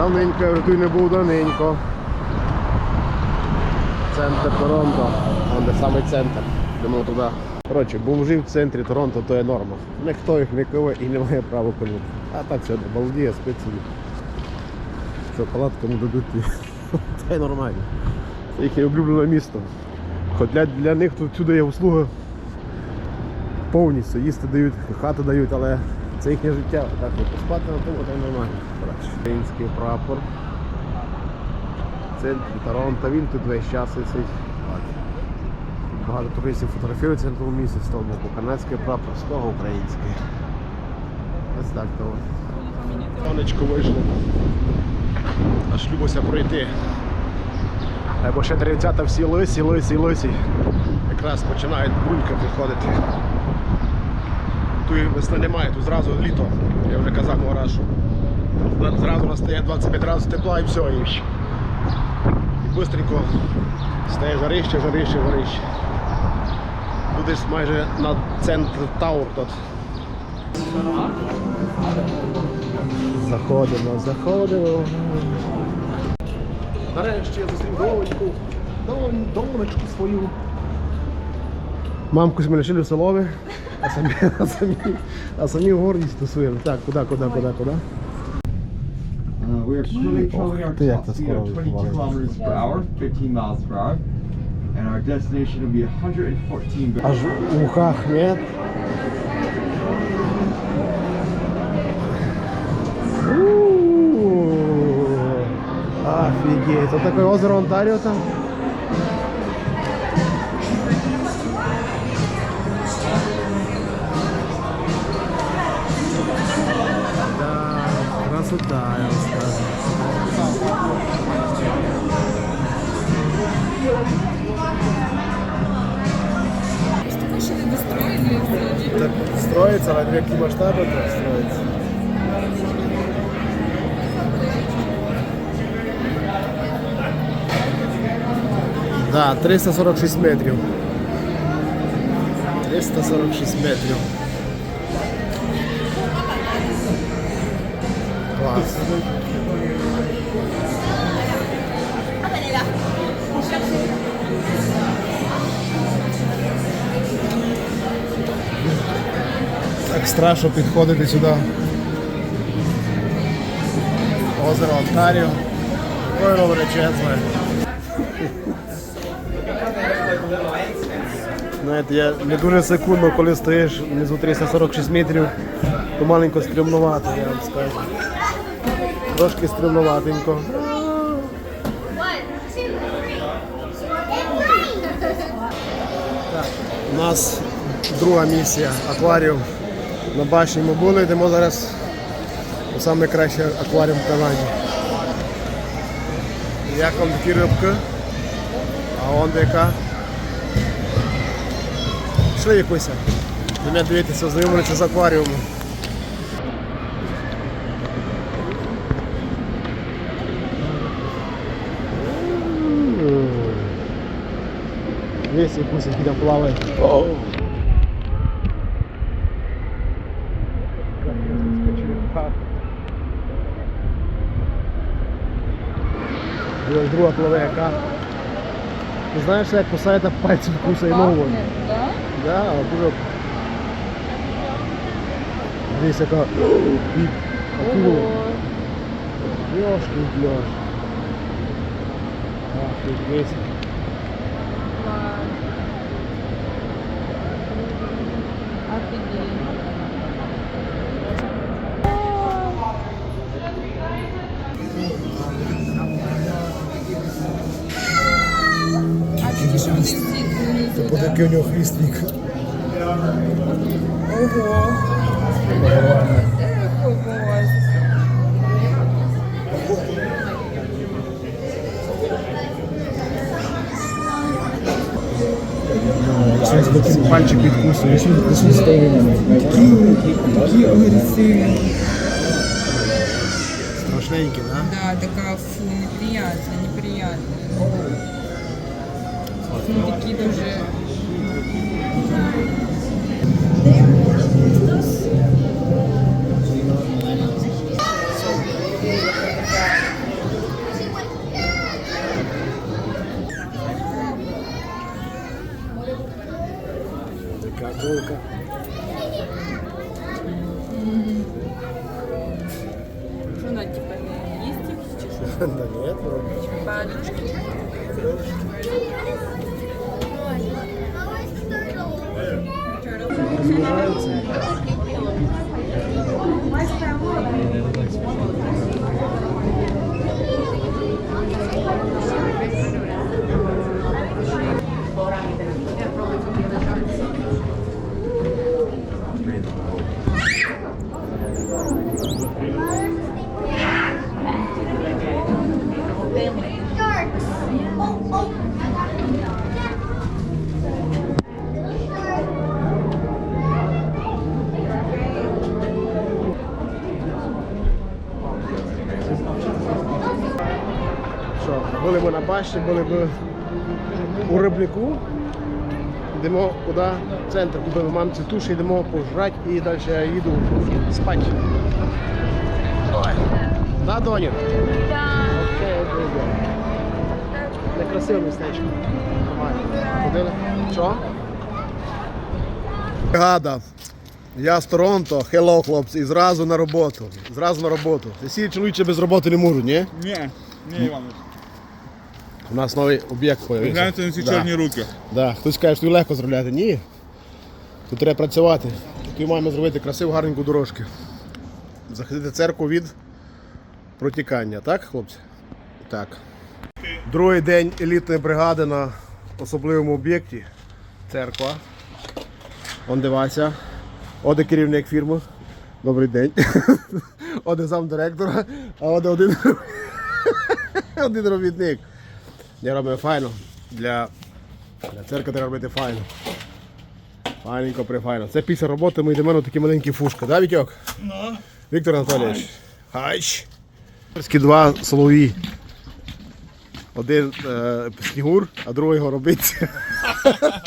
Давненько, я вже тут не був давненько. Центр Торонто. Вон де самий центр. Йдемо туди. Коротше, бомжи в центрі Торонто то є норма. Ніхто їх не киве і не має права кинути. А так все, балдіє, спить собі. Шоколад кому дадуть. Це нормально. Це їхнє улюблене місто. Хоч для, для них тут сюди є услуга повністю. Їсти дають, хату дають, але це їхнє життя. Так, от поспати на тому, то нормально. Український прапор. Центрі Торонто, він тут весь час висить. Багато туристів фотографуються на тому місці, з того боку канадський прапор, з того український. Ось так то. Сонечко вийшло. Аж любося пройти. Або ще деревцята всі лисі, лисі, лисі. Якраз починають булька виходити. Тут і весни немає, тут зразу літо. Я вже казав разу, що зразу настає 25 разів тепла і все. І, бистренько стає жарище, жарище, жарище. Тут десь майже на центр Таур тут. Заходимо, заходимо. Нарешті я зустрів донечку. Дон, донечку свою. Мамку ми лишили в селові, а самі, а самі, а самі гордість тусуємо. Так, куди, куди, куди, куди? Uh, we are currently controlling our Ти як top це speed скоро of 22 відбувається? kilometers per hour, 15 miles per hour, and our destination will be 114. Аж в ухах нет. У-у-у. Офигеть. Вот такое озеро Онтарио там. красота, я вам скажу. Что ще не достроили взагалі. Так строится, на какие масштабы так строится. Да, 346 метрів. 346 метрів. Клас. Так страшно підходити сюди. Озеро Онтаріо. Ой, величезне. Знаєте, я не дуже секундно, коли стоїш внизу 346 метрів, то маленько стрімнувато, я вам скажу. Трошки стрімнуватенько. У нас друга місія акваріум. На башні ми були, йдемо зараз у найкращий акваріум в Канаді. Як вам такі рибки? А он яка? Пішли якуся. Мене дивитися, знайомитися з акваріумом. Весь якусь який там плаває. І ось друга пливе яка. Ти знаєш, як посадити пальцем кусає ногу? Да? Да, дуже. Дивись, яка і акула. Льошки, льош. Офігеть. Класс. такий у нього хвістик. Ого. Эх, ого. Щось такий пальчик відкусує. щось ти Такі агресивні. Страшненькі, да? Да, така фу, неприятна, неприятна. Ну, такі дуже. прогулка. Что она типа есть их сейчас? Да нет, вроде. Подружки. Подружки. Що, були ми на башті, були б у рибнику. Йдемо куди? В центр, купили мамці туші, йдемо пожрати і далі я їду спати. Ой. Да, доню? Да. Окей, окей, окей. Некрасиве містечко. Нормально. Ходили? Що? Бригада. Я з Торонто, хелло, хлопці, і зразу на роботу. Зразу на роботу. Всі чоловічі без роботи не можуть, ні? Ні, ні, Іванович. У нас новий об'єкт появився. Гляньте на ці чорні руки. Да. Хтось каже, що тобі легко заробляти. Ні. Тут треба працювати. Тут маємо зробити красиву, гарненьку дорожку. Захистити церкву від протікання, так, хлопці? Так. Другий день елітної бригади на особливому об'єкті. Церква. Он дивася. Оде керівник фірми. Добрий день. Оде замдиректора, а оде один, один робітник. Я робимо файно. Для, для церкви треба робити файно. Файненько, прифайно. Це після роботи ми йдемо на такі маленькі фушки, да, Вітьок? Ну. Віктор Анатолійович. Хайч. Два солові. Один е, снігур, а другий горобець.